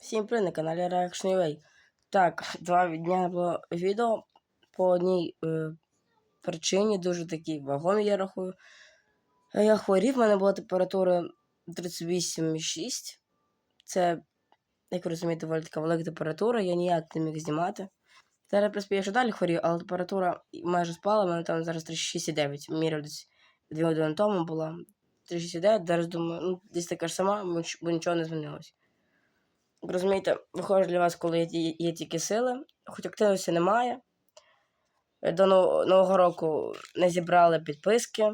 Всім привіт на каналі Reaction UA. Так, два дня було відео по одній е, причині, дуже такій вагомій, я рахую. Е, Я хворів, в мене була температура 38,6. Це, як ви розумієте, доволі така велика температура, я ніяк не міг знімати. Зараз, в принципі, я ще далі хворів, але температура майже спала, в мене там зараз 36,9. Міряв десь 2 години тому була. 36,9, зараз думаю, ну, десь така ж сама, бо нічого не змінилось. Розумієте, виходить для вас, коли є, є тільки сили, хоч активності немає. Е, До Нов- Нового року не зібрали підписки.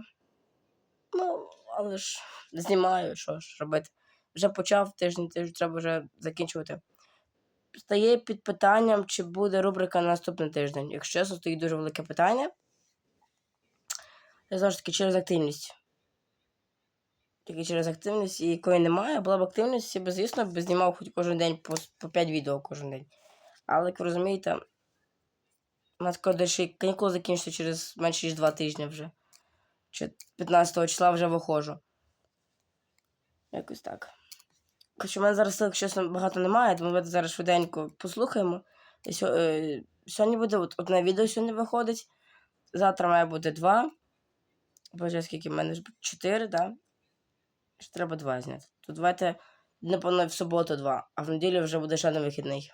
Ну, але ж знімаю, що ж робити. Вже почав тиждень, тиждень треба вже закінчувати. Стає під питанням, чи буде рубрика на наступний тиждень. Якщо чесно, стоїть дуже велике питання. Знову ж таки, через активність. Тільки через активність, і якої немає, була б активність, я б, звісно, б знімав хоч кожен день по, по 5 відео кожен день. Але, як ви розумієте, у нас коли ще канікули закінчаться через менше ніж 2 тижні вже. Чи 15 числа вже виходжу. Якось так. Хоча в мене зараз сил, чесно, багато немає, тому давайте зараз швиденько послухаємо. І сьо- е, Сьогодні буде от, одне відео сьогодні виходить. Завтра має бути два. Боже, скільки в мене ж чотири, так? Ще треба два зняти. То давайте, напевно, в суботу два, а в неділю вже буде ще один вихідний.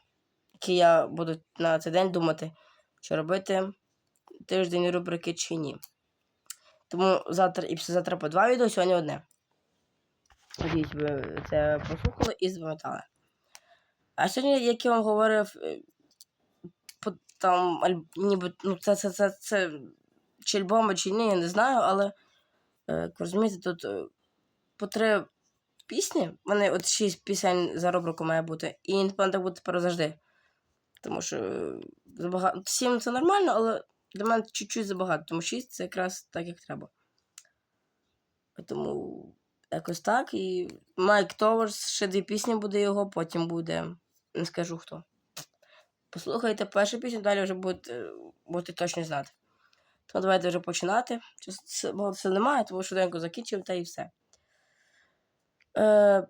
Який я буду на цей день думати, чи робити тиждень рубрики чи ні. Тому завтра і післязавтра по два відео, сьогодні одне. Надіюсь, ви це послухали і запам'ятали. А сьогодні, як я вам говорив, е, там, ніби, ну, це, це, це, це, чи альбоми, чи ні, я не знаю, але, е, як розумієте, тут е, по три пісні. У мене от шість пісень за рубрику має бути. І напевно так буде тепер завжди. Тому що е, забагато. Сім це нормально, але для мене чуть-чуть забагато, тому шість це якраз так, як треба. Тому якось так. І Майк Товарс, ще дві пісні буде його, потім буде. Не скажу хто. Послухайте першу пісню, далі вже будете, будете точно знати. Тому давайте вже починати. Часу багато сил немає, тому швиденько закінчимо та і все. Е,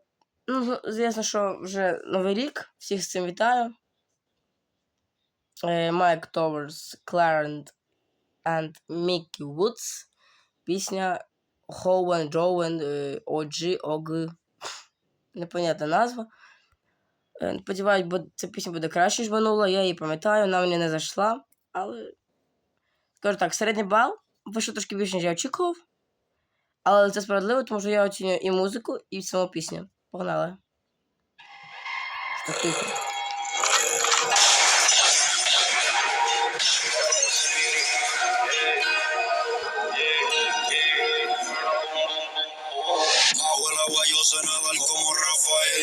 ну, звісно, що вже Новий рік. Всіх з цим вітаю. Е, Майк Товарс, Кларент and Мікі Вудс. Пісня Хоуен Джоуен OG OG. Непонятна назва. Е, Сподіваюсь, бо ця пісня буде краще, ніж минула. Я її пам'ятаю, вона мені не зайшла. Але скажу так, середній бал вийшов трошки більше, ніж я очікував. Але це справедливо, тому що я оцінюю і музику, і саму пісню. Погнали. El agua como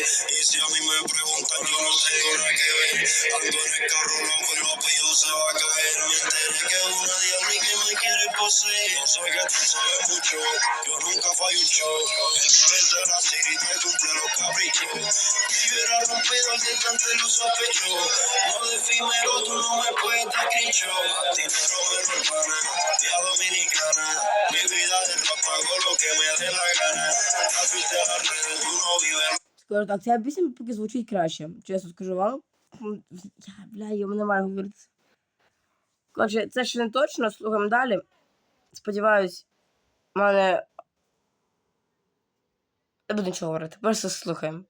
Y si a mí me preguntan yo no tengo nada que ver. Ando en el carro loco y lo pillo se va a caer. Me enteré que es una diabla y que me quiere poseer. No sé que tú sabes mucho, yo nunca fallo un show. El de la city te cumple los caprichos. Si hubiera rompido el distante lo sospecho No de tú no me puedes dar crincho Dinero me hermana, tía dominicana Скажу так, ця пісня поки звучить краще. Чесно скажу вам. Я, бля, йому немає говорити. Коротше, це ще не точно, слухаємо далі. Сподіваюсь, в мене. Не буду нічого говорити, просто слухаємо.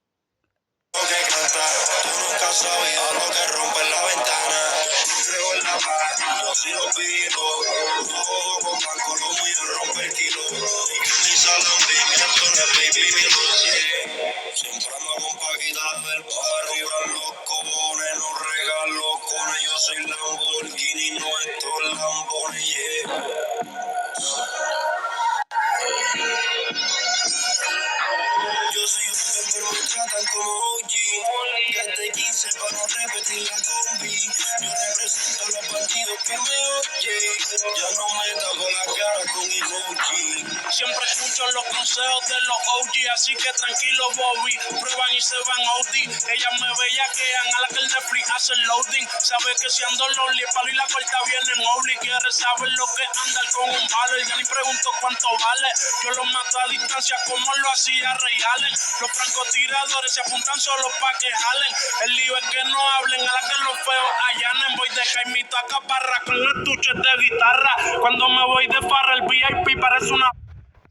Lo que consejos de los OG, así que tranquilo, Bobby. Prueban y se van OD. Ellas me bellaquean a la que el Netflix hace el loading. Sabe que si ando lonely, el palo y la corta vienen obli. Quiere saber lo que andar con un palo. Y ya ni pregunto cuánto vale. Yo lo mato a distancia como lo hacía Ray Allen. Los francotiradores se apuntan solo pa' que jalen. El lío es que no hablen a la que los feos allanen. Voy de caimito a caparra con estuches de guitarra. Cuando me voy de farra, el VIP parece una.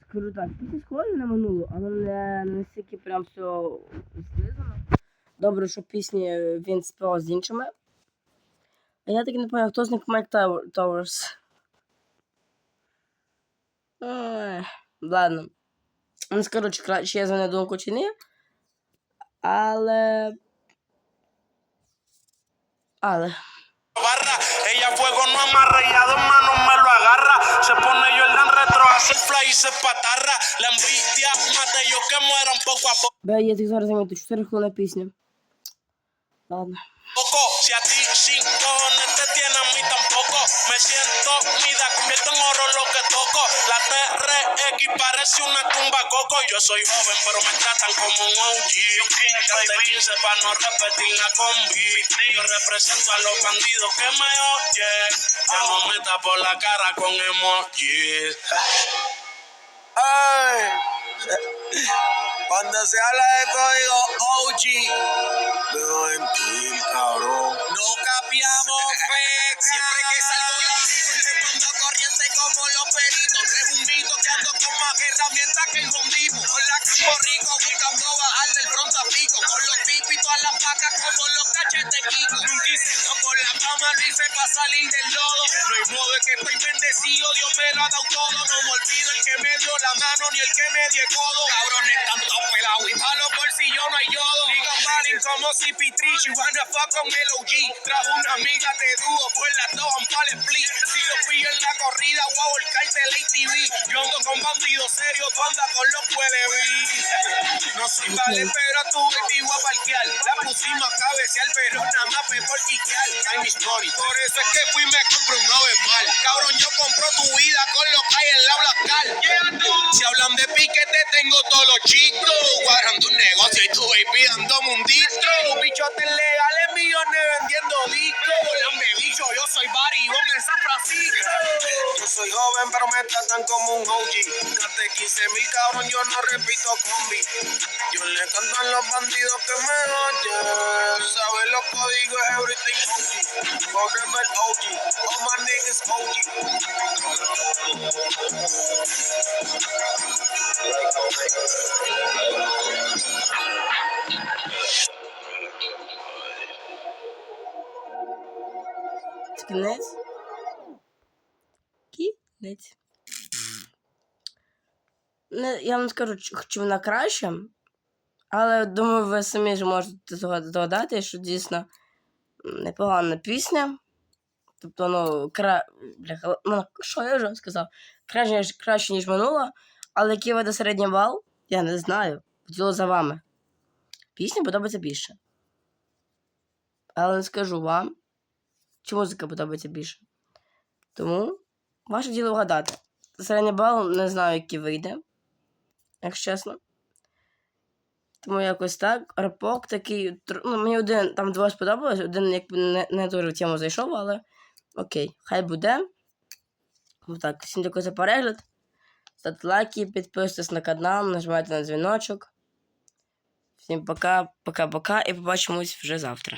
Скажу так, пісня схожа на минулу, але не настільки прям все слизано. Добре, що пісні він співав з іншими. А я таки не пам'ятаю, хто з них Майк Тауер- Тауерс. Ладно. Не скажу, чи, я нею думку чи ні. Але. Але. Ella fuego no amarra y a dos manos me lo agarra. Se pone Jordan retro, Бля, я так зараз замітив, 4 хвилини пісня. Si a ti sin cojones te tienen a mí tampoco. Me siento mida, convierto en oro lo que toco. La TRX parece una tumba coco. Yo soy joven, pero me tratan como un OG. Yo 15 para no repetir la combi. Yo represento a los bandidos que me oyen. Ya no me tapo la cara con emojis. Ay. Cuando se habla de código OG, veo en ti, cabrón. No capiamos fake. Siempre que salgo la digo y le mando corriente como los peritos. No es un mito que ando con más herramientas que el hondismo. Con la campo rico buscando bajar del pronto a pico. Con los pipos y todas las vacas como los cachetes Kiko. Nunca hice esto por la fama, lo hice para salir del lodo. No hay modo de que estoy bendecido, Dios me lo ha dado todo. La mano ni el que me dio el codo. Cabrones, tanto pelado y pa' los bolsillos no hay yodo. Digan balling como si Pitrich y wanna fuck con el OG. Trajo una amiga de dúo, pues las dos van pa'l split. Si lo pillo en la corrida, wow, el cartel ATV. Yo ando con bandidos serios, tú andas con los puede No soy vale, pero tu baby voy a parquear. La pusimos a cabecear, pero nada más fue por quiquear. Hay mi story. Por eso es que fui y me compré un nuevo mal. Cabrón, yo compro tu vida con lo que hay en la todos los chicos. Guardando un negocio y tu baby dándome un distro. Bichotes legales, millones vendiendo discos. Lambe bicho, yo soy baribón en San Francisco. Yo soy joven, pero me tratan como un OG. Gasté 15 mil, cabrón, yo no repito combi. Yo le canto a los bandidos que me oyen. Sabes los códigos, everything OG. Forever OG. All my niggas OG. Кінець. Кінець. Не, я вам скажу, чи, вона краща, але думаю, ви самі ж можете здогадати, що дійсно непогана пісня. Тобто, ну, кра... Бляха, ну, що я вже сказав? Краще, краще, ніж минула, але який веде середній бал, я не знаю. Діло за вами. Пісня подобається більше. Але не скажу вам, чи музика подобається більше. Тому ваше діло вгадати. Середній бал не знаю, який вийде, якщо чесно. Тому якось так. Репок такий. Ну, мені один там два сподобалось, один якби не, не дуже в тему зайшов, але окей, хай буде. Так, всім дякую за перегляд. Ставте лайки, підписуйтесь на канал, нажимайте на дзвіночок. Всім пока, пока-пока і побачимось вже завтра.